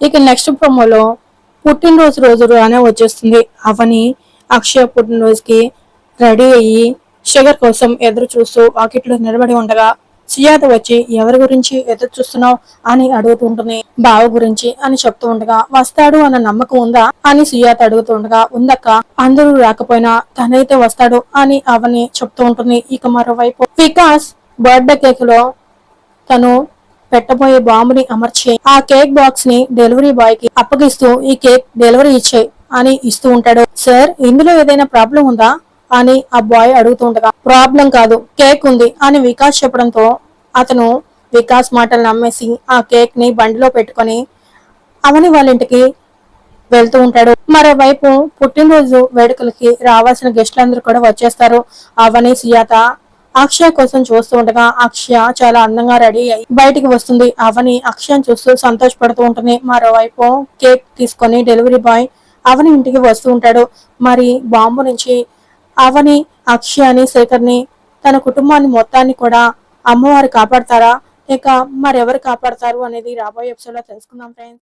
ఇక నెక్స్ట్ ప్రొమోలో పుట్టినరోజు రోజు రానే వచ్చేస్తుంది. అవని అక్షయ పుట్టినరోజుకి రెడీ అయ్యి షుగర్ కోసం ఎదురు చూస్తూ వాకిట్లో నిలబడి ఉండగా సుజాత వచ్చి ఎవరి గురించి ఎదురు చూస్తున్నావు? అని అడుగుతుంటుంది బావ గురించి అని చెప్తూ ఉండగా వస్తాడు అన్న నమ్మకం ఉందా? అని సుజాత అడుగుతూ ఉండగా ఉందక్క అందరూ రాకపోయినా తనైతే వస్తాడు అని అవని చెప్తూ ఉంటుంది. ఇక మరోవైపు వికాస్ బర్త్డే కేక్లో తను పెట్టబోయే బాంబుని అమర్చి ఆ కేక్ బాక్స్ని డెలివరీ బాయ్కి అప్పగిస్తూ ఈ కేక్ డెలివరీ ఇచ్చే అని ఇస్తూ ఉంటాడు. సార్ ఇందులో ఏదైనా ప్రాబ్లం ఉందా? అని ఆ బాయ్ అడుగుతుండగా ప్రాబ్లం కాదు కేక్ ఉంది అని వికాస్ చెప్పడంతో అతను వికాస్ మాటలు నమ్మేసి ఆ కేక్ని బండిలో పెట్టుకొని అవని వాళ్ళ ఇంటికి వెళ్తూ ఉంటాడు. మరోవైపు పుట్టినరోజు వేడుకలకి రావాల్సిన గెస్టులందరూ కూడా వచ్చేస్తారు. అవని సుజాత అక్షయ కోసం చూస్తూ ఉండగా అక్షయ చాలా అందంగా రెడీ అయి బయటికి వస్తుంది. అవని అక్షయం చూస్తూ సంతోషపడుతూ ఉంటుంది మరోవైపు కేక్ తీసుకొని డెలివరీ బాయ్ అవని ఇంటికి వస్తూ ఉంటాడు. మరి బాంబు నుంచి అవని అక్షయాని శేఖర్ని తన కుటుంబాన్ని మొత్తాన్ని కూడా అమ్మవారు కాపాడతారా? ఇక మరెవరు కాపాడతారు అనేది రాబోయే ఎపిసోడ్లో తెలుసుకుందాం ఫ్రెండ్స్